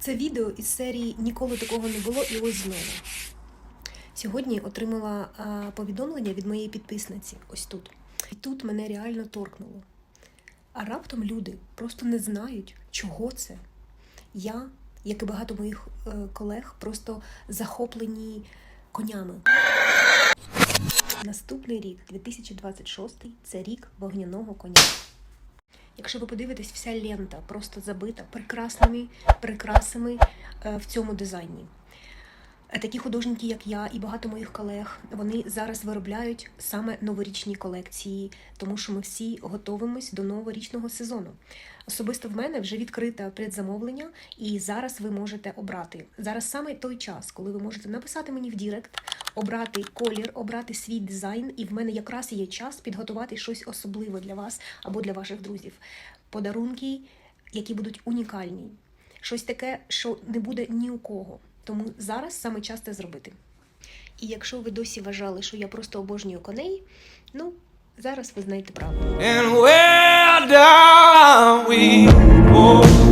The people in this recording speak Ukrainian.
Це відео із серії Ніколи такого не було і ось знову. Сьогодні отримала повідомлення від моєї підписниці ось тут. І тут мене реально торкнуло. А раптом люди просто не знають, чого це. Я, як і багато моїх е, колег, просто захоплені конями. Наступний рік, 2026, це рік вогняного коня. Якщо ви подивитесь, вся лента просто забита прекрасними прикрасами е, в цьому дизайні. Е, Такі художники, як я і багато моїх колег, вони зараз виробляють саме новорічні колекції, тому що ми всі готуємось до новорічного сезону. Особисто в мене вже відкрите предзамовлення, і зараз ви можете обрати. Зараз саме той час, коли ви можете написати мені в Дірект, обрати колір, обрати свій дизайн, і в мене якраз є час підготувати щось особливе для вас або для ваших друзів. Подарунки, які будуть унікальні. Щось таке, що не буде ні у кого. Тому зараз саме час це зробити. І якщо ви досі вважали, що я просто обожнюю коней, ну зараз ви знаєте правду. And where down we